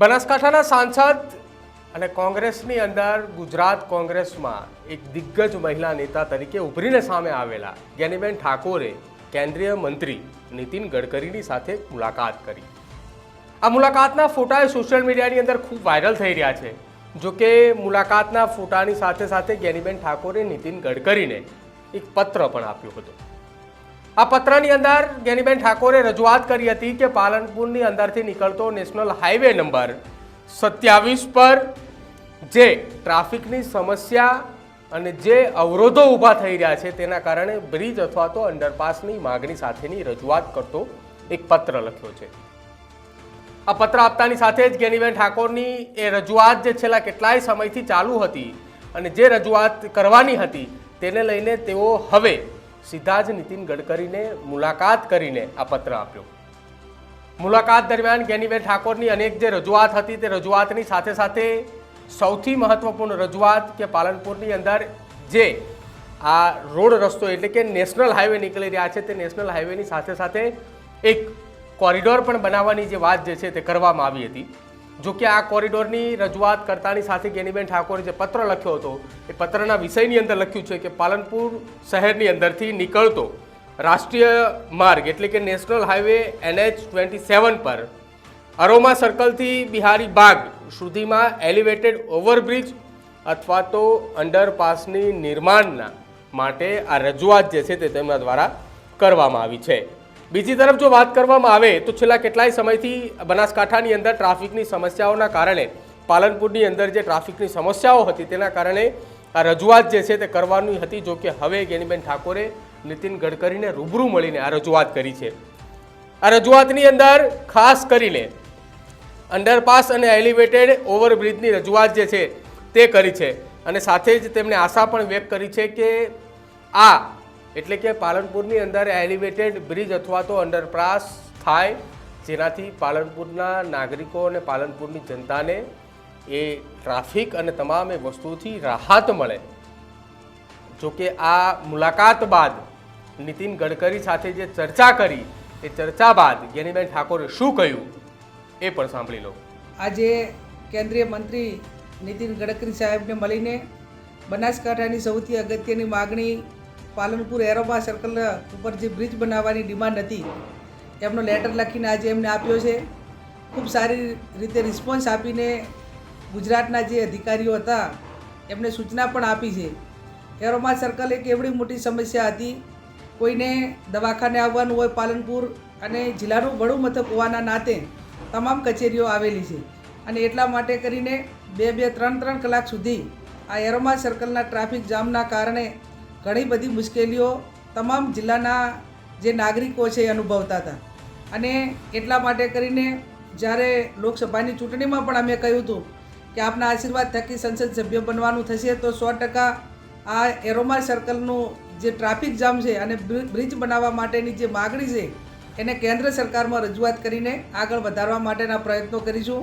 બનાસકાંઠાના સાંસદ અને કોંગ્રેસની અંદર ગુજરાત કોંગ્રેસમાં એક દિગ્ગજ મહિલા નેતા તરીકે ઉભરીને સામે આવેલા જ્ઞાનીબેન ઠાકોરે કેન્દ્રીય મંત્રી નીતિન ગડકરીની સાથે મુલાકાત કરી. આ મુલાકાતના ફોટા સોશિયલ મીડિયાની અંદર ખૂબ વાયરલ થઈ રહ્યા છે. જો કે મુલાકાતના ફોટાની સાથે સાથે જ્ઞાનીબેન ઠાકોરે નીતિન ગડકરીને એક પત્ર પણ આપ્યો હતો. આ પત્રની અંદર જ્ઞાનીબેન ઠાકોરે રજૂઆત કરી હતી કે પાલનપુરની અંદરથી નીકળતો નેશનલ હાઈવે નંબર સત્યાવીસ પર જે ટ્રાફિકની સમસ્યા અને જે અવરોધો ઊભા થઈ રહ્યા છે તેના કારણે બ્રિજ અથવા તો અંડરપાસની માગણી સાથેની રજૂઆત કરતો એક પત્ર લખ્યો છે. આ પત્ર આપતાની સાથે જ જ્ઞાનીબેન ઠાકોરની એ રજૂઆત જે છેલ્લા કેટલાય સમયથી ચાલુ હતી અને જે રજૂઆત કરવાની હતી તેને લઈને તેઓ હવે સીધા જ નીતિન ગડકરીને મુલાકાત કરીને આ પત્ર આપ્યો. મુલાકાત દરમિયાન જ્ઞાનીબેન ઠાકોરની અનેક જે રજૂઆત હતી તે રજૂઆતની સાથે સાથે સૌથી મહત્વપૂર્ણ રજૂઆત કે પાલનપુરની અંદર જે આ રોડ રસ્તો એટલે કે નેશનલ હાઈવે નીકળી રહ્યા છે તે નેશનલ હાઈવેની સાથે સાથે એક કોરિડોર પણ બનાવવાની જે વાત જે છે તે કરવામાં આવી હતી. જો કે આ કોરિડોરની રજૂઆત કરતાની સાથે ગેનીબેન ઠાકોરે જે પત્ર લખ્યો હતો, એ પત્રના વિષયની અંદર લખ્યું છે કે પાલનપુર શહેરની અંદરથી નીકળતો રાષ્ટ્રીય માર્ગ એટલે કે national highway NH twenty seven પર અરોમા સર્કલથી બિહારી બાગ સુધીમાં એલિવેટેડ ઓવરબ્રિજ અથવા તો અંડરપાસની નિર્માણના માટે આ રજૂઆત જે છે તે તેમના દ્વારા કરવામાં આવી છે. બીજી તરફ જો વાત કરવામાં આવે તો છેલ્લા કેટલાય સમયથી બનાસકાંઠાની અંદર ટ્રાફિકની સમસ્યાઓના કારણે, પાલનપુરની અંદર જે ટ્રાફિકની સમસ્યાઓ હતી તેના કારણે આ રજૂઆત જે છે તે કરવાની હતી. જો કે હવે ગેનીબેન ઠાકોરે નીતિન ગડકરીને રૂબરૂ મળીને આ રજૂઆત કરી છે. આ રજૂઆતની અંદર ખાસ કરીને અંડરપાસ અને એલિવેટેડ ઓવરબ્રિજની રજૂઆત જે છે તે કરી છે. અને સાથે જ તેમણે આશા પણ વ્યક્ત કરી છે કે આ એટલે કે પાલનપુરની અંદર એલિવેટેડ બ્રિજ અથવા તો અંડરપાસ થાય, જેનાથી પાલનપુરના નાગરિકો અને પાલનપુરની જનતાને એ ટ્રાફિક અને તમામ એ વસ્તુથી રાહત મળે. જો કે આ મુલાકાત બાદ નીતિન ગડકરી સાથે જે ચર્ચા કરી, એ ચર્ચા બાદ જ્ઞાનીબેન ઠાકોરે શું કહ્યું એ પણ સાંભળી લો. આજે કેન્દ્રીય મંત્રી નીતિન ગડકરી સાહેબને મળીને બનાસકાંઠાની સૌથી અગત્યની માગણી પાલનપુર એરોબા સર્કલ ઉપર જે બ્રિજ બનાવવાની ડિમાન્ડ હતી, એમનો લેટર લખીને આજે એમને આપ્યો છે. ખૂબ સારી રીતે રિસ્પોન્સ આપીને ગુજરાતના જે અધિકારીઓ હતા, એમને સૂચના પણ આપી છે. એરોમા સર્કલ એક એવડી મોટી સમસ્યા હતી. કોઈને દવાખાને આવવાનું હોય પાલનપુર અને જિલ્લાનું વડું મથક હોવાના નાતે તમામ કચેરીઓ આવેલી છે અને એટલા માટે કરીને બે બે ત્રણ ત્રણ કલાક સુધી આ એરોમા સર્કલના ટ્રાફિક જામના કારણે ઘણી બધી મુશ્કેલીઓ તમામ જિલ્લાના જે નાગરિકો છે એ અનુભવતા હતા. અને એટલા માટે કરીને જ્યારે લોકસભાની ચૂંટણીમાં પણ અમે કહ્યું હતું કે આપના આશીર્વાદ થકી સંસદ સભ્ય બનવાનું થશે, તો સો ટકા આ એરોમા સર્કલનું જે ટ્રાફિક જામ છે અને બ્રિજ બનાવવા માટેની જે માગણી છે, એને કેન્દ્ર સરકારમાં રજૂઆત કરીને આગળ વધારવા માટેના પ્રયત્નો કરીશું.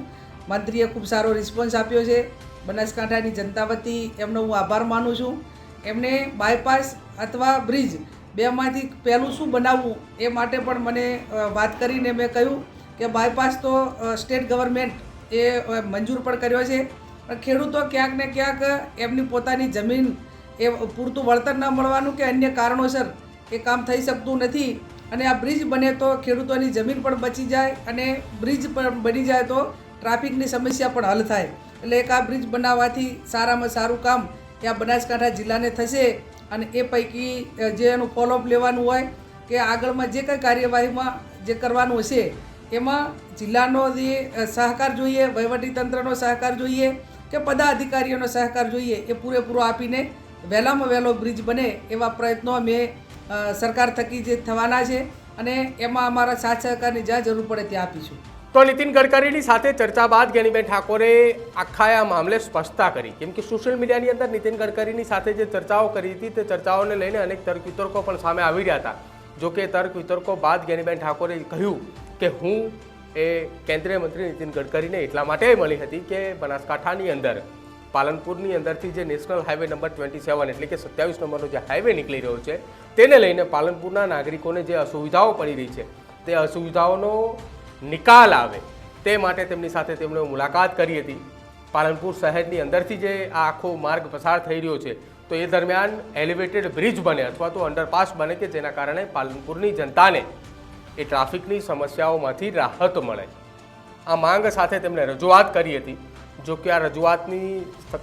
મંત્રીએ ખૂબ સારો રિસ્પોન્સ આપ્યો છે. બનાસકાંઠાની જનતા વતી એમનો હું આભાર માનું છું. એમને બાયપાસ અથવા બ્રિજ બેમાંથી પહેલું શું બનાવવું એ માટે પણ મને વાત કરીને મેં કહ્યું કે બાયપાસ તો સ્ટેટ ગવર્મેન્ટ એ મંજૂર પણ કર્યો છે. પણ ખેડૂતો ક્યાંક ને ક્યાંક એમની પોતાની જમીન એ પૂરતું વળતર ન મળવાનું કે અન્ય કારણોસર એ કામ થઈ શકતું નથી. અને આ બ્રિજ બને તો ખેડૂતોની જમીન પણ બચી જાય અને બ્રિજ પણ બની જાય તો ટ્રાફિકની સમસ્યા પણ હલ થાય. એટલે એક આ બ્રિજ બનાવવાથી સારામાં સારું કામ ત્યાં બનાસકાંઠા જિલ્લાને થશે અને એ પૈકી જે એનું ફોલોઅપ લેવાનું હોય કે આગળમાં જે કંઈ કાર્યવાહીમાં જે કરવાનું હશે, એમાં જિલ્લાનો જે સહકાર જોઈએ, વહીવટીતંત્રનો સહકાર જોઈએ કે પદાધિકારીઓનો સહકાર જોઈએ, એ પૂરેપૂરો આપીને વહેલામાં વહેલો બ્રિજ બને એવા પ્રયત્નો અમે સરકાર થકી જે થવાના છે અને એમાં અમારા સાથ સહકારની જ્યાં જરૂર પડે ત્યાં આપીશું. તો નીતિન ગડકરીની સાથે ચર્ચા બાદ જ્ઞાનીબેન ઠાકોરે આખા આ મામલે સ્પષ્ટતા કરી. કેમ કે સોશિયલ મીડિયાની અંદર નીતિન ગડકરીની સાથે જે ચર્ચાઓ કરી હતી તે ચર્ચાઓને લઈને અનેક તર્ક વિતર્કો પણ સામે આવી રહ્યા હતા. જો કે તર્ક વિતર્કો બાદ જ્ઞાનીબેન ઠાકોરે કહ્યું કે હું એ કેન્દ્રીય મંત્રી નીતિન ગડકરીને એટલા માટે મળી હતી કે બનાસકાંઠાની અંદર, પાલનપુરની અંદરથી જે national highway number twenty seven એટલે કે સત્યાવીસ નંબરનો જે હાઈવે નીકળી રહ્યો છે, તેને લઈને પાલનપુરના નાગરિકોને જે અસુવિધાઓ પડી રહી છે, તે અસુવિધાઓનો નિકાલ આવે તે માટે તેમની સાથે તેમણે મુલાકાત કરી હતી. પાલનપુર શહેરની અંદરથી જે આ આખો માર્ગ પસાર થઈ રહ્યો છે, તો એ દરમિયાન એલિવેટેડ બ્રિજ બને અથવા તો અંડરપાસ બને કે જેના કારણે પાલનપુરની જનતાને એ ટ્રાફિકની સમસ્યાઓમાંથી રાહત મળે. આ માંગ સાથે તેમણે રજૂઆત કરી હતી, જો કે આ રજૂઆતની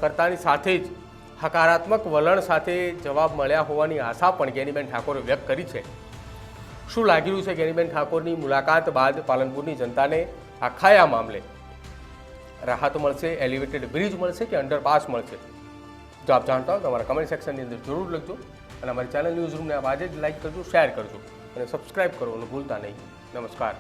કરતાની સાથે જ હકારાત્મક વલણ સાથે જવાબ મળ્યા હોવાની આશા પણ ગેનીબેન ઠાકોરે વ્યક્ત કરી છે. શું લાગી રહ્યું છે જ્ઞાનીબેન ઠાકોરની મુલાકાત બાદ પાલનપુરની જનતાને આખા આ મામલે? રાહત મળશે, એલિવેટેડ બ્રિજ મળશે કે અંડરપાસ મળશે? જો આપ જાણતા હો તો અમારા કમેન્ટ સેક્શનની અંદર જરૂર લખજો અને અમારી ચેનલ ન્યૂઝ રૂમને આજે જ લાઈક કરજો શેર કરજો અને સબસ્ક્રાઇબ કરવાનું ભૂલતા નહીં. નમસ્કાર.